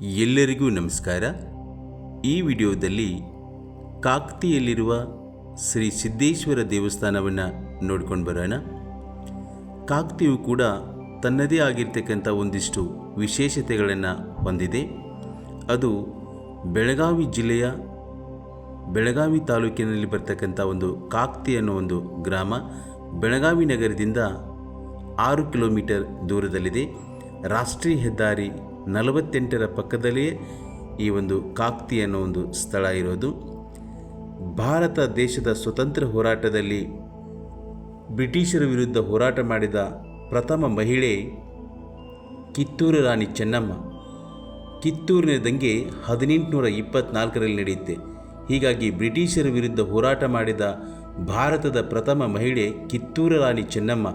ಎಲ್ಲರಿಗೂ ನಮಸ್ಕಾರ. ಈ ವಿಡಿಯೋದಲ್ಲಿ ಕಾಕ್ತಿಯಲ್ಲಿರುವ ಶ್ರೀ ಸಿದ್ದೇಶ್ವರ ದೇವಸ್ಥಾನವನ್ನು ನೋಡ್ಕೊಂಡು ಬರೋಣ. ಕಾಕ್ತಿಯು ಕೂಡ ತನ್ನದೇ ಆಗಿರ್ತಕ್ಕಂಥ ಒಂದಿಷ್ಟು ವಿಶೇಷತೆಗಳನ್ನು ಹೊಂದಿದೆ. ಅದು ಬೆಳಗಾವಿ ಜಿಲ್ಲೆಯ ಬೆಳಗಾವಿ ತಾಲೂಕಿನಲ್ಲಿ ಬರ್ತಕ್ಕಂಥ ಒಂದು ಕಾಕ್ತಿ ಅನ್ನೋ ಒಂದು ಗ್ರಾಮ ಬೆಳಗಾವಿ ನಗರದಿಂದ ಆರು ಕಿಲೋಮೀಟರ್ ದೂರದಲ್ಲಿದೆ. ರಾಷ್ಟ್ರೀಯ ಹೆದ್ದಾರಿ ನಲವತ್ತೆಂಟರ ಪಕ್ಕದಲ್ಲಿಯೇ ಈ ಒಂದು ಕಾಕ್ತಿ ಅನ್ನೋ ಒಂದು ಸ್ಥಳ ಇರೋದು. ಭಾರತ ದೇಶದ ಸ್ವತಂತ್ರ ಹೋರಾಟದಲ್ಲಿ ಬ್ರಿಟಿಷರ ವಿರುದ್ಧ ಹೋರಾಟ ಮಾಡಿದ ಪ್ರಥಮ ಮಹಿಳೆ ಕಿತ್ತೂರು ರಾಣಿ ಚೆನ್ನಮ್ಮ. ಕಿತ್ತೂರಿನ ದಂಗೆ ಹದಿನೆಂಟುನೂರ ಇಪ್ಪತ್ನಾಲ್ಕರಲ್ಲಿ ನಡೆಯುತ್ತೆ. ಹೀಗಾಗಿ ಬ್ರಿಟಿಷರ ವಿರುದ್ಧ ಹೋರಾಟ ಮಾಡಿದ ಭಾರತದ ಪ್ರಥಮ ಮಹಿಳೆ ಕಿತ್ತೂರು ರಾಣಿ ಚೆನ್ನಮ್ಮ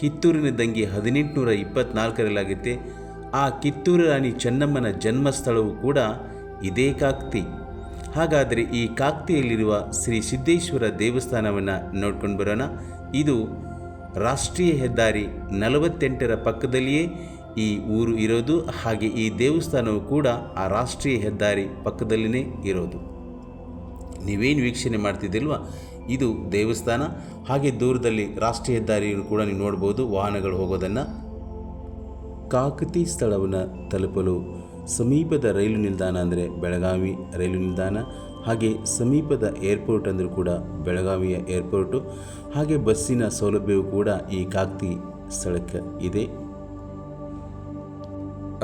ಕಿತ್ತೂರಿನ ದಂಗೆ ಹದಿನೆಂಟುನೂರ ಇಪ್ಪತ್ನಾಲ್ಕರಲ್ಲಾಗುತ್ತೆ. ಆ ಕಿತ್ತೂರು ರಾಣಿ ಚೆನ್ನಮ್ಮನ ಜನ್ಮಸ್ಥಳವು ಕೂಡ ಇದೇ ಕಾಕ್ತಿ. ಹಾಗಾದರೆ ಈ ಕಾಕ್ತಿಯಲ್ಲಿರುವ ಶ್ರೀ ಸಿದ್ದೇಶ್ವರ ದೇವಸ್ಥಾನವನ್ನು ನೋಡ್ಕೊಂಡು ಬರೋಣ. ಇದು ರಾಷ್ಟ್ರೀಯ ಹೆದ್ದಾರಿ ನಲವತ್ತೆಂಟರ ಪಕ್ಕದಲ್ಲಿಯೇ ಈ ಊರು ಇರೋದು. ಹಾಗೆ ಈ ದೇವಸ್ಥಾನವು ಕೂಡ ಆ ರಾಷ್ಟ್ರೀಯ ಹೆದ್ದಾರಿ ಪಕ್ಕದಲ್ಲಿನೇ ಇರೋದು. ನೀವೇನು ವೀಕ್ಷಣೆ ಮಾಡ್ತಿದ್ದಿಲ್ವ ಇದು ದೇವಸ್ಥಾನ. ಹಾಗೆ ದೂರದಲ್ಲಿ ರಾಷ್ಟ್ರೀಯ ಹೆದ್ದಾರಿಯನ್ನು ಕೂಡ ನೀವು ನೋಡ್ಬೋದು. ವಾಹನಗಳು ಹೋಗೋದನ್ನು ಕಾಕತಿ ಸ್ಥಳವನ್ನು ತಲುಪಲು ಸಮೀಪದ ರೈಲು ನಿಲ್ದಾಣ ಅಂದರೆ ಬೆಳಗಾವಿ ರೈಲು ನಿಲ್ದಾಣ, ಹಾಗೆ ಸಮೀಪದ ಏರ್ಪೋರ್ಟ್ ಅಂದರೂ ಕೂಡ ಬೆಳಗಾವಿಯ ಏರ್ಪೋರ್ಟು, ಹಾಗೆ ಬಸ್ಸಿನ ಸೌಲಭ್ಯವೂ ಕೂಡ ಈ ಕಾಕತಿ ಸ್ಥಳಕ್ಕೆ ಇದೆ.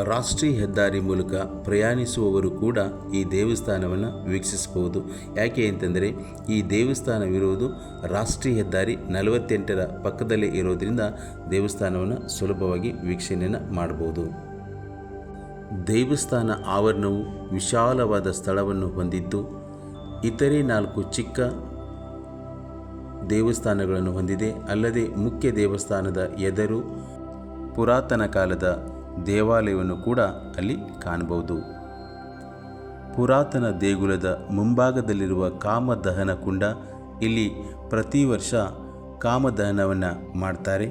ರಾಷ್ಟ್ರೀಯ ಹೆದ್ದಾರಿ ಮೂಲಕ ಪ್ರಯಾಣಿಸುವವರು ಕೂಡ ಈ ದೇವಸ್ಥಾನವನ್ನು ವೀಕ್ಷಿಸಬಹುದು. ಯಾಕೆ ಅಂತಂದರೆ, ಈ ದೇವಸ್ಥಾನವಿರುವುದು ರಾಷ್ಟ್ರೀಯ ಹೆದ್ದಾರಿ ನಲವತ್ತೆಂಟರ ಪಕ್ಕದಲ್ಲೇ ಇರೋದರಿಂದ ದೇವಸ್ಥಾನವನ್ನು ಸುಲಭವಾಗಿ ವೀಕ್ಷಣೆಯನ್ನು ಮಾಡಬಹುದು ದೇವಸ್ಥಾನ ಆವರಣವು ವಿಶಾಲವಾದ ಸ್ಥಳವನ್ನು ಹೊಂದಿದ್ದು, ಇತರೆ ನಾಲ್ಕು ಚಿಕ್ಕ ದೇವಸ್ಥಾನಗಳನ್ನು ಹೊಂದಿದೆ. ಅಲ್ಲದೆ ಮುಖ್ಯ ದೇವಸ್ಥಾನದ ಎದರು ಪುರಾತನ ಕಾಲದ ದೇವಾಲಯವನ್ನು ಕೂಡ ಅಲ್ಲಿ ಕಾಣಬಹುದು. ಪುರಾತನ ದೇಗುಲದ ಮುಂಭಾಗದಲ್ಲಿರುವ ಕಾಮದಹನ ಕುಂಡ ಇಲ್ಲಿ ಪ್ರತಿ ವರ್ಷ ಕಾಮದಹನವನ್ನು ಮಾಡ್ತಾರೆ.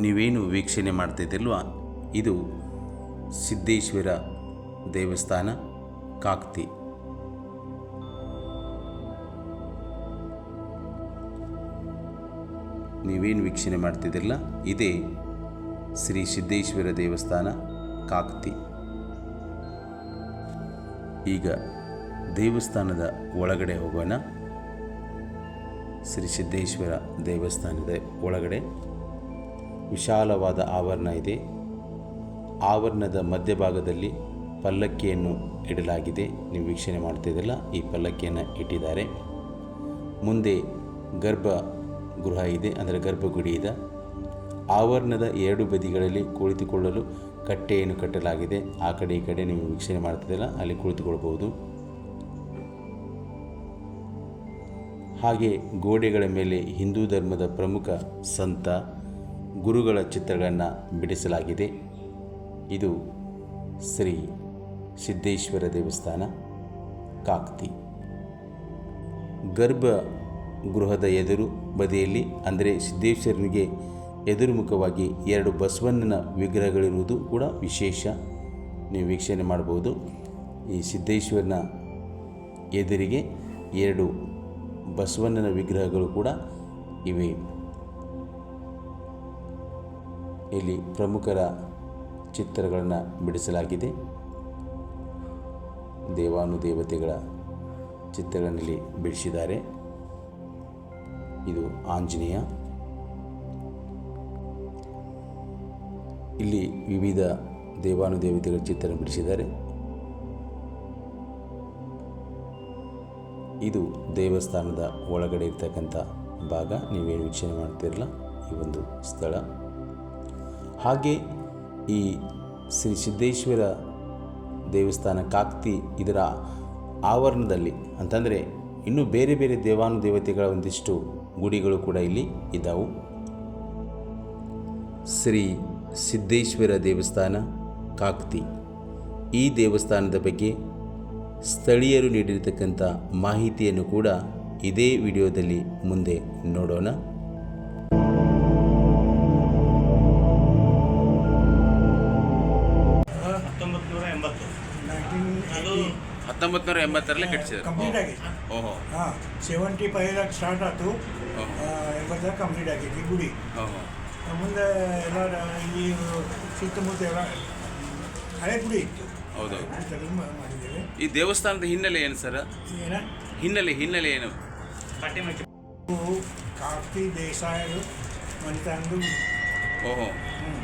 ನೀವೇನು ವೀಕ್ಷಣೆ ಮಾಡ್ತಿದ್ದಿಲ್ವಾ ಇದು ಸಿದ್ದೇಶ್ವರ ದೇವಸ್ಥಾನ, ಕಾಕ್ತಿ. ನೀವೇನು ವೀಕ್ಷಣೆ ಮಾಡ್ತಿದ್ದಿಲ್ಲ ಇದೇ ಶ್ರೀ ಸಿದ್ದೇಶ್ವರ ದೇವಸ್ಥಾನ, ಕಾಕ್ತಿ. ಈಗ ದೇವಸ್ಥಾನದ ಒಳಗಡೆ ಹೋಗೋಣ. ಶ್ರೀ ಸಿದ್ದೇಶ್ವರ ದೇವಸ್ಥಾನದ ಒಳಗಡೆ ವಿಶಾಲವಾದ ಆವರಣ ಇದೆ. ಆವರಣದ ಮಧ್ಯಭಾಗದಲ್ಲಿ ಪಲ್ಲಕ್ಕಿಯನ್ನು ಇಡಲಾಗಿದೆ. ನೀವು ವೀಕ್ಷಣೆ ಮಾಡ್ತಿದ್ದಲ್ಲ ಈ ಪಲ್ಲಕ್ಕಿಯನ್ನು ಇಟ್ಟಿದ್ದಾರೆ. ಮುಂದೆ ಗರ್ಭ ಗೃಹ ಇದೆ, ಅಂದರೆ ಗರ್ಭಗುಡಿ ಇದೆ. ಆವರಣದ ಎರಡು ಬದಿಗಳಲ್ಲಿ ಕುಳಿತುಕೊಳ್ಳಲು ಕಟ್ಟೆಯನ್ನು ಕಟ್ಟಲಾಗಿದೆ. ಆ ಕಡೆ ಈ ಕಡೆ ನೀವು ವೀಕ್ಷಣೆ ಮಾಡ್ತಿದ್ದಲ್ಲ ಅಲ್ಲಿ ಕುಳಿತುಕೊಳ್ಬಹುದು. ಹಾಗೆ ಗೋಡೆಗಳ ಮೇಲೆ ಹಿಂದೂ ಧರ್ಮದ ಪ್ರಮುಖ ಸಂತ ಗುರುಗಳ ಚಿತ್ರಗಳನ್ನು ಬಿಡಿಸಲಾಗಿದೆ. ಇದು ಶ್ರೀ ಸಿದ್ದೇಶ್ವರ ದೇವಸ್ಥಾನ, ಕಾಕ್ತಿ. ಗರ್ಭ ಗೃಹದ ಎದುರು ಬದಿಯಲ್ಲಿ, ಅಂದರೆ ಸಿದ್ದೇಶ್ವರನಿಗೆ ಎದುರುಮುಖವಾಗಿ ಎರಡು ಬಸವಣ್ಣನ ವಿಗ್ರಹಗಳಿರುವುದು ಕೂಡ ವಿಶೇಷ. ನೀವು ವೀಕ್ಷಣೆ ಮಾಡ್ಬೋದು ಈ ಸಿದ್ದೇಶ್ವರನ ಎದುರಿಗೆ ಎರಡು ಬಸವಣ್ಣನ ವಿಗ್ರಹಗಳು ಕೂಡ ಇವೆ. ಇಲ್ಲಿ ಪ್ರಮುಖರ ಚಿತ್ರಗಳನ್ನು ಬಿಡಿಸಲಾಗಿದೆ. ದೇವಾನುದೇವತೆಗಳ ಚಿತ್ರಗಳಲ್ಲಿ ಬಿಡಿಸಿದ್ದಾರೆ. ಇದು ಆಂಜನೇಯ. ಇಲ್ಲಿ ವಿವಿಧ ದೇವಾನುದೇವತೆಗಳ ಚಿತ್ರ ಬಿಡಿಸಿದ್ದಾರೆ. ಇದು ದೇವಸ್ಥಾನದ ಒಳಗಡೆ ಇರ್ತಕ್ಕಂಥ ಭಾಗ. ನೀವೇನು ವೀಕ್ಷಣೆ ಮಾಡ್ತಿರಲ್ಲ ಈ ಒಂದು ಸ್ಥಳ. ಹಾಗೆ ಈ ಶ್ರೀ ಸಿದ್ದೇಶ್ವರ ದೇವಸ್ಥಾನ ಕಾಕ್ತಿ ಇದರ ಆವರಣದಲ್ಲಿ ಅಂತಂದರೆ ಇನ್ನೂ ಬೇರೆ ಬೇರೆ ದೇವಾನುದೇವತೆಗಳ ಒಂದಿಷ್ಟು ಗುಡಿಗಳು ಕೂಡ ಇಲ್ಲಿ ಇದ್ದಾವೆ ಶ್ರೀ ಸಿದ್ದೇಶ್ವರ ದೇವಸ್ಥಾನ ಕಾಕ್ತಿ. ಈ ದೇವಸ್ಥಾನದ ಬಗ್ಗೆ ಸ್ಥಳೀಯರು ನೀಡಿರತಕ್ಕಂಥ ಮಾಹಿತಿಯನ್ನು ಕೂಡ ಇದೇ ವಿಡಿಯೋದಲ್ಲಿ ಮುಂದೆ ನೋಡೋಣ. ತುಂಬ ಹತ್ತೊಂಬತ್ತು ನೂರ ಎಂಬತ್ತರಲ್ಲಿ ಕಟ್ಟಿಸಿದ್ರು ಕಂಪ್ಲೀಟ್ ಆಗಿ. ಓಹೋ ಹಾಂ ಸೆವೆಂಟಿ ಫೈವ್ ಸ್ಟಾರ್ಟ್ ಆಯಿತು. ಎಂಬತ್ತರ ಕಂಪ್ಲೀಟ್ ಆಗಿದೆ ಗುಡಿ. ಓಹೋ. ಮುಂದೆ ಎಲ್ಲ ಈ ಸುತ್ತಮುತ್ತ ಎಲ್ಲ ಹಳೆ ಗುಡಿ ಇತ್ತು. ಹೌದು. ಮಾಡಿದ್ದೇವೆ. ಈ ದೇವಸ್ಥಾನದ ಹಿನ್ನೆಲೆ ಏನು ಸರ್? ಏನ? ಹಿನ್ನೆಲೆ ಹಿನ್ನೆಲೆ ಏನು? ಕಾಫಿ ಕಾರ್ತಿ ದೇಸಾಯರು ಮಂತಂದು ಓಹೋ. ಹ್ಮ್. ಆ-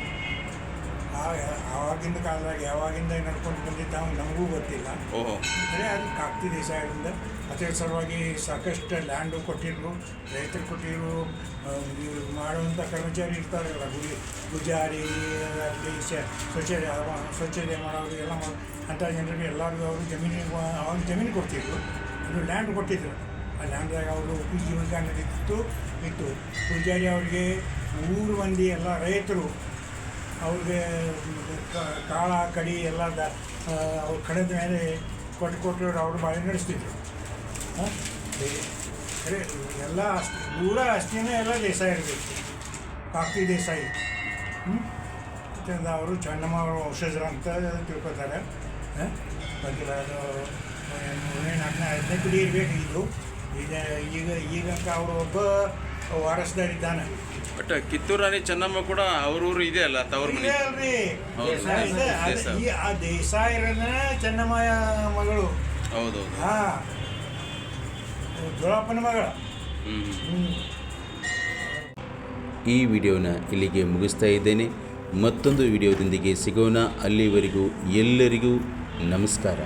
ಆವಾಗಿನ ಕಾಲದಾಗ ಯಾವಾಗಿಂದ ನಡ್ಕೊಂಡು ಬಂದಿದ್ದಾವ ನಮಗೂ ಗೊತ್ತಿಲ್ಲ. ಓಹೋ. ಅಂದರೆ ಅದು ಕಾಕ್ತಿ ದೇಶದಿಂದ ಅದರ ಸಲುವಾಗಿ ಸಾಕಷ್ಟು ಲ್ಯಾಂಡು ಕೊಟ್ಟಿದ್ರು ರೈತರು ಕೊಟ್ಟಿರು ಮಾಡುವಂಥ ಕರ್ಮಚಾರಿ ಇರ್ತಾರಲ್ಲ ಗುಡಿ ಪೂಜಾರಿ ಅಲ್ಲಿ ಸ್ವಚ್ಛತೆ ಸ್ವಚ್ಛತೆ ಮಾಡೋರು ಎಲ್ಲ ಅಂಥ ಜನರಿಗೆ ಎಲ್ಲರಿಗೂ ಅವರು ಜಮೀನಿಗೆ ಅವಾಗ ಜಮೀನು ಕೊಡ್ತಿದ್ರು. ಅದು ಲ್ಯಾಂಡ್ ಕೊಟ್ಟಿದ್ರು. ಆ ಲ್ಯಾಂಡ್ದಾಗ ಅವರು ಜೀವನ ನಡೀತಿತ್ತು ಇತ್ತು. ಪೂಜಾರಿ ಅವರಿಗೆ ಊರು ಮಂದಿ ಎಲ್ಲ ರೈತರು ಅವ್ರಿಗೆ ಕಾಳ, ಕಡಿ ಎಲ್ಲ ದ ಅವ್ರು ಕಡೆದ ಮೇಲೆ ಕೊಟ್ಟು ಕೊಟ್ಟು ಅವ್ರು ಬಾಳೆ ನಡೆಸ್ತಿದ್ರು. ಎಲ್ಲ ಅಷ್ಟು ಪೂರ ಅಷ್ಟೇ ಎಲ್ಲ ದೇಸಾಯಿ ಇರಬೇಕು. ಕಾಕಿ ದೇಸಾಯಿ. ಹ್ಞೂ ಅವರು ಚೆನ್ನಮ್ಮ ಅವರು ಔಷಧರು ಅಂತ ತಿಳ್ಕೊತಾರೆ. ಗೊತ್ತಿಲ್ಲ ಅದು ಮೂರನೇ ನಾಲ್ಕನೇ ಐದನೇ ಇರಬೇಕು ಇದು ಈಗ ಈಗ ಈಗಂತ ಅವರು ಒಬ್ಬ ವಾರಸ್ದಾರಿದ್ದಾನೆ ಬಟ್ ಕಿತ್ತೂರು ರಾಣಿ ಚೆನ್ನಮ್ಮ ಕೂಡ ಅವ್ರೂರು ಇದೆ ಅಲ್ಲ ತವ್ರ ಮನೆ? ಇದೆ ಅಲ್ರಿ. ಹೌದು. ಇದೆ, ಅದು ದೇಸಾಯಿ. ಈ ಆ ದೇಸಾಯರನ್ನ ಚೆನ್ನಮ್ಮಯ ಮಗಳು. ಹೌದೌದು. ಹಾ. ದೊಡ್ಡಪ್ಪನ ಮಗಳ ಹ್ಮ್. ಈ ವಿಡಿಯೋನ ಇಲ್ಲಿಗೆ ಮುಗಿಸ್ತಾ ಇದ್ದೇನೆ. ಮತ್ತೊಂದು ವಿಡಿಯೋದೊಂದಿಗೆ ಸಿಗೋಣ. ಅಲ್ಲಿವರೆಗೂ ಎಲ್ಲರಿಗೂ ನಮಸ್ಕಾರ.